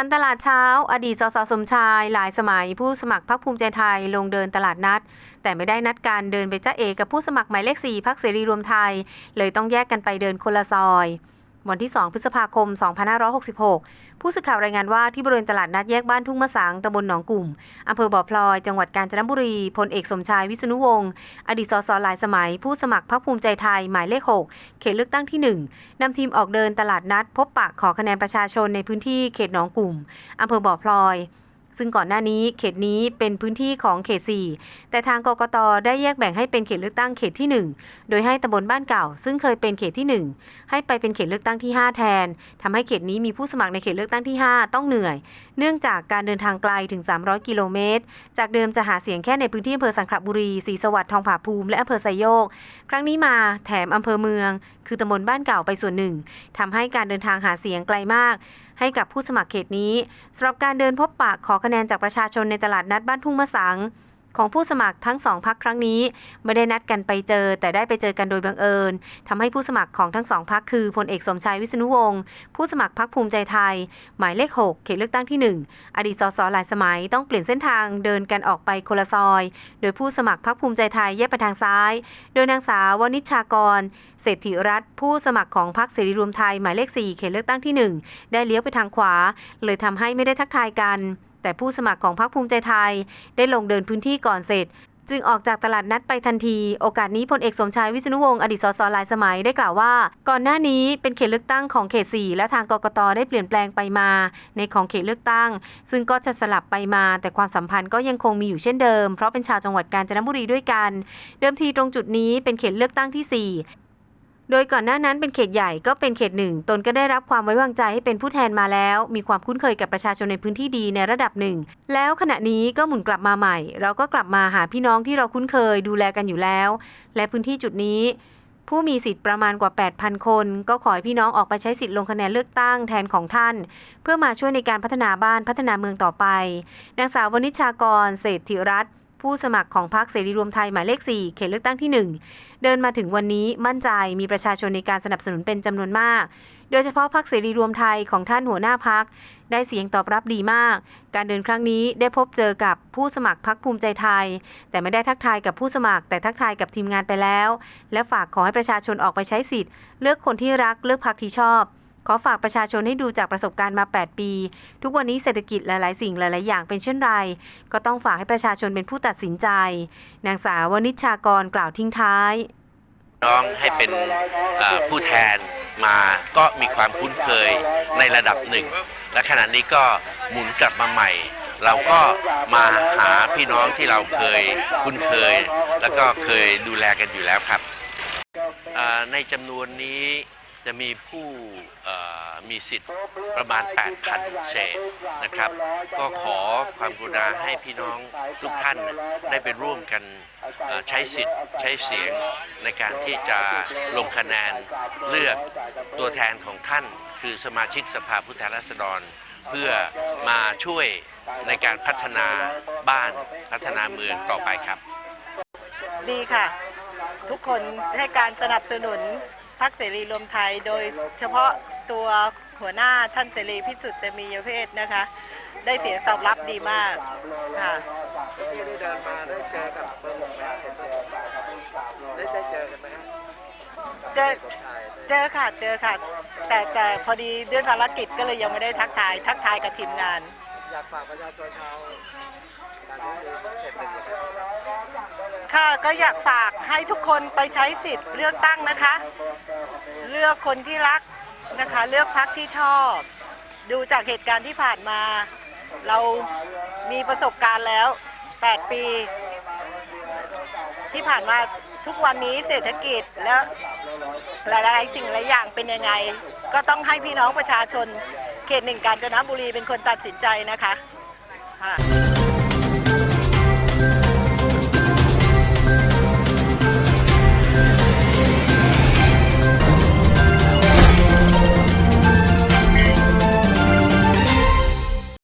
สันตลาดเช้า อดีตสสสมชาย หลายสมัยผู้สมัครพรรคภูมิใจไทยลงเดินตลาดนัด แต่ไม่ได้นัดการเดินไปจ้าเอกกับผู้สมัครหมายเลขสี่พรรคเสรีรวมไทย เลยต้องแยกกันไปเดินคนละซอย วันที่ 2 พฤษภาคม 2566 ผู้สื่อข่าวรายงานว่าที่บริเวณตลาดนัดแยกบ้านทุ่งมะสังตำบลหนองกลุ่มอำเภอบ่อพลอย จังหวัดกาญจนบุรีพลเอกสมชายวิษณุวงศ์อดีตสสหลายสมัย ผู้สมัครพรรคภูมิใจไทยหมายเลข 6 เขตเลือกตั้งที่ 1นำทีมออกเดินตลาดนัด พบปะขอคะแนนประชาชนในพื้นที่เขตหนองกลุ่มอำเภอบ่อพลอย ซึ่งก่อนหน้านี้เขตนี้เป็นพื้นที่ของเขต 4 แต่ทางกกตได้แยกแบ่งให้เป็นเขตเลือกตั้งเขตที่ 1 โดยให้ตำบลบ้านเก่า ซึ่งเคยเป็นเขตที่ 1 ให้ไปเป็นเขตเลือกตั้งที่ 5 แทนทำให้เขตนี้มีผู้สมัครในเขตเลือกตั้งที่ 5 ต้องเหนื่อย เนื่องจากการเดินทางไกลถึง 300 กิโลเมตร จากเดิมจะหาเสียงแค่ในพื้นที่อำเภอสังขละบุรีศรีสวัสดิ์ทองผาภูมิและอำเภอไซโยก ครั้งนี้มาแถมอำเภอเมือง คือตำบลบ้านเก่าไปส่วนหนึ่งทำให้การเดินทางหาเสียงไกลมาก ให้กับผู้สมัครเขตนี้สำหรับการเดินพบปะขอคะแนนจากประชาชนในตลาดนัดบ้านทุ่งมะสัง ของผู้สมัครทั้งสองพักครั้งนี้ ไม่ได้นัดกันไปเจอ แต่ได้ไปเจอกันโดยบังเอิญทำให้ผู้สมัครของทั้งสองพักคือพลเอกสมชายวิษณุวงศ์ผู้สมัครพักภูมิใจไทย หมายเลข 6 เขตเลือกตั้งที่ 1 อดีตสสหลายสมัยต้องเปลี่ยนเส้นทางเดินกันออกไปคนละซอย โดยผู้สมัครพักภูมิใจไทยแยกไปทางซ้าย โดยนางสาววนิชากร เศรษฐิรัตน์ผู้สมัครของพรรคเสรีรวมไทยหมายเลข 4 เขตเลือกตั้งที่ 1 ได้เลี้ยวไปทางขวา เลยทำให้ไม่ได้ทักทายกัน แต่ผู้สมัครของพรรคภูมิใจไทย ได้ลงเดินพื้นที่ก่อนเสร็จ จึงออกจากตลาดนัดไปทันที โอกาสนี้พลเอกสมชายวิษณุวงศ์อดีตสสหลายสมัยได้กล่าวว่า ก่อนหน้านี้เป็นเขตเลือกตั้งของเขต 4 และทางกกตได้เปลี่ยนแปลงไปมา ในของเขตเลือกตั้ง ซึ่งก็จะสลับไปมา แต่ความสัมพันธ์ก็ยังคงมีอยู่เช่นเดิม เพราะเป็นชาวจังหวัดกาญจนบุรีด้วยกัน เดิมทีตรงจุดนี้เป็นเขตเลือกตั้งที่ 4 โดยก่อนหน้านั้นเป็นเขตใหญ่ก็เป็นเขตหนึ่งตนก็ได้รับความไว้วางใจให้เป็นผู้แทนมาแล้ว มีความคุ้นเคยกับประชาชนในพื้นที่ดีในระดับหนึ่ง แล้วขณะนี้ก็หมุนกลับมาใหม่ เราก็กลับมาหาพี่น้องที่เราคุ้นเคยดูแลกันอยู่แล้ว และพื้นที่จุดนี้ ผู้มีสิทธิ์ประมาณกว่า 8,000 คน ก็ขอให้พี่น้องออกไปใช้สิทธิ์ลงคะแนนเลือกตั้งแทนของท่าน เพื่อมาช่วยในการพัฒนาบ้านพัฒนาเมืองต่อไปนางสาววนิชากร เศรษฐิรัตน์ ผู้สมัครของพรรคเสรีรวมไทยหมายเลข 4 เขตเลือกตั้งที่ 1 เดินมาถึงวันนี้มั่นใจมีประชาชนในการสนับสนุนเป็นจำนวนมาก โดยเฉพาะพรรคเสรีรวมไทยของท่านหัวหน้าพักได้เสียงตอบรับดีมาก การเดินครั้งนี้ได้พบเจอกับผู้สมัครพรรคภูมิใจไทย แต่ไม่ได้ทักทายกับผู้สมัคร แต่ทักทายกับทีมงานไปแล้ว และฝากขอให้ประชาชนออกไปใช้สิทธิ์ เลือกคนที่รักเลือกพรรคที่ชอบ ขอฝากประชาชนให้ดูจากประสบการณ์มา 8 ปี ทุกวันนี้เศรษฐกิจหลาย ๆ สิ่งหลาย ๆ อย่างเป็นเช่นไร ก็ต้องฝากให้ประชาชนเป็นผู้ตัดสินใจ นางสาววนิชชากรกล่าวทิ้งท้าย น้องให้เป็นผู้แทนมาก็มีความคุ้นเคยในระดับหนึ่ง และขณะนี้ก็หมุนกลับมาใหม่ เราก็มาหาพี่น้องที่เราเคยคุ้นเคย แล้วก็เคยดูแลกันอยู่แล้วครับในจำนวนนี้ จะมีผู้มีสิทธิ์ประมาณ 8,000 เศษนะครับ ก็ขอความกรุณาให้พี่น้องทุกท่านได้ไปร่วมกันใช้สิทธิ์ใช้เสียงในการที่จะลงคะแนนเลือกตัวแทนของท่าน คือสมาชิกสภาผู้แทนราษฎร เพื่อมาช่วยในการพัฒนาบ้านพัฒนาเมืองต่อไปครับ ดีค่ะ ทุกคนให้การสนับสนุน พรรคเสรีรวมไทย โดยเฉพาะตัวหัวหน้าท่านเสรีพิสุทธิ์เตมียเพศนะคะ ได้เสียงตอบรับดีมากค่ะที่ได้เดินมาได้เจอกับเบอร์หกไหมได้ได้เจอกันไหมเจอเจอค่ะเจอค่ะ แต่แต่พอดีด้วยภารกิจก็เลยยังไม่ได้ทักทาย ทักทายกับทีมงาน อยากฝากประชาชนชาวการที่เขตหนึ่งค่ะก็อยากฝากให้ทุกคนไปใช้สิทธิ์เลือกตั้งนะคะ เลือกคนที่รักนะคะ เลือกพรรคที่ชอบ ดูจากเหตุการณ์ที่ผ่านมา เรามีประสบการณ์แล้ว 8 ปี ที่ผ่านมาทุกวันนี้เศรษฐกิจแล้วหลายๆสิ่งหลายอย่างเป็นยังไง ก็ต้องให้พี่น้องประชาชน เขตหนึ่งกาญจนบุรีเป็นคนตัดสินใจนะคะค่ะ